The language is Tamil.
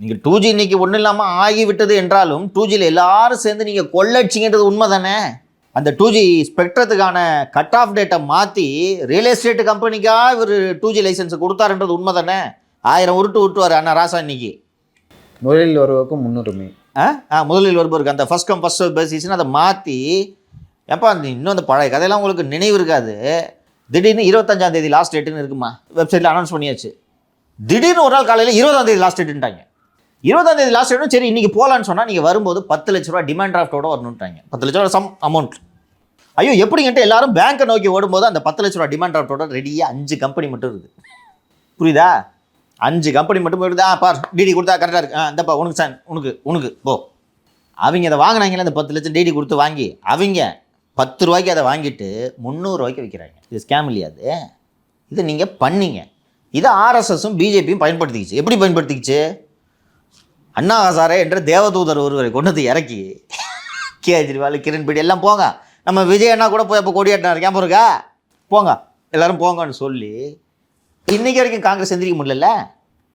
நீங்கள் டூ ஜி இன்னைக்கு ஒன்றும் இல்லாமல் ஆகிவிட்டது என்றாலும் டூ ஜியில் எல்லாரும் சேர்ந்து நீங்கள் கொள்ளடிச்சிங்கன்றது உண்மை தானே அந்த டூ ஜி ஸ்பெக்ட்ரத்துக்கான கட் ஆஃப் டேட்டை மாற்றி ரியல் எஸ்டேட் கம்பெனிக்காக இவர் டூ ஜி லைசன்ஸ் கொடுத்தாருன்றது உண்மை தானே ஆயிரம் உருட்டு விட்டுவார் அண்ணா ராசா இன்னைக்கு. முதலில் வருவதற்கும் முன்னுரிமை. ஆ? ஆ முதலில் வருபவருக்கு அந்த ஃபஸ்ட் கம் ஃபஸ்ட் பேசிஸ்னு அதை மாற்றி ஏப்பா அந்த இன்னும் அந்த பழைய கதையெல்லாம் உங்களுக்கு நினைவு இருக்காது? திடீர்னு இருபத்தஞ்சாம் தேதி லாஸ்ட் டேட்டுன்னு இருக்குமா? வெப்சைட்டில் அனௌன்ஸ் பண்ணியாச்சு. திடீர்னு ஒரு நாள் காலையில் இருபதாம் தேதி லாஸ்ட் டேட்டுன்ட்டாங்க இருபதாம் தேதி லாஸ்ட் டேட்டும் சரி இன்றைக்கி போகலான்னு சொன்னால் நீங்கள் வரும்போது பத்து லட்ச ரூபா டிமாண்ட் டிராஃப்டோட வரணுன்றாங்க பத்து லட்ச ரூபா சம் அமௌண்ட் ஐயோ எப்படிங்கிட்ட எல்லாரும் பேங்க்கை நோக்கி ஓடும்போது அந்த பத்து லட்ச ரூபா டிமாண்ட் டிராஃப்டோட ரெடியாக அஞ்சு கம்பெனி மட்டும் இருக்குது. புரியுதா? அஞ்சு கம்பெனி மட்டும் போயிடுது. ஆ பார் டிடி கொடுத்தா கரெக்டாக இருக்கு. ஆ இந்தப்பா உனக்கு சார் உனக்கு உனக்கு போ. அவங்க அதை வாங்கினாங்களே அந்த பத்து லட்சம் டிடி கொடுத்து வாங்கி அவங்க பத்து ரூபாய்க்கு அதை வாங்கிட்டு முந்நூறுரூவாய்க்கு விற்கிறாங்க இது ஸ்கேம் இல்லையா அது? இதை நீங்கள் பண்ணீங்க. இதை ஆர்எஸ்எஸும் பிஜேபியும் பயன்படுத்திக்கிச்சு. எப்படி பயன்படுத்திக்கிச்சு? அண்ணா ஹசாரே என்ற தேவதூதர் ஒருவரை கொண்டு வந்து இறக்கி கேஜ்ரிவால் கிரண்பேடி எல்லாம் போங்க. நம்ம விஜய் அண்ணா கூட போய் அப்போ கொடியாட்டினார் இருக்கேன் இருக்கா போங்க. எல்லாரும் போங்கன்னு சொல்லி இன்றைக்கி வரைக்கும் காங்கிரஸ் எந்திரிக்க முடியல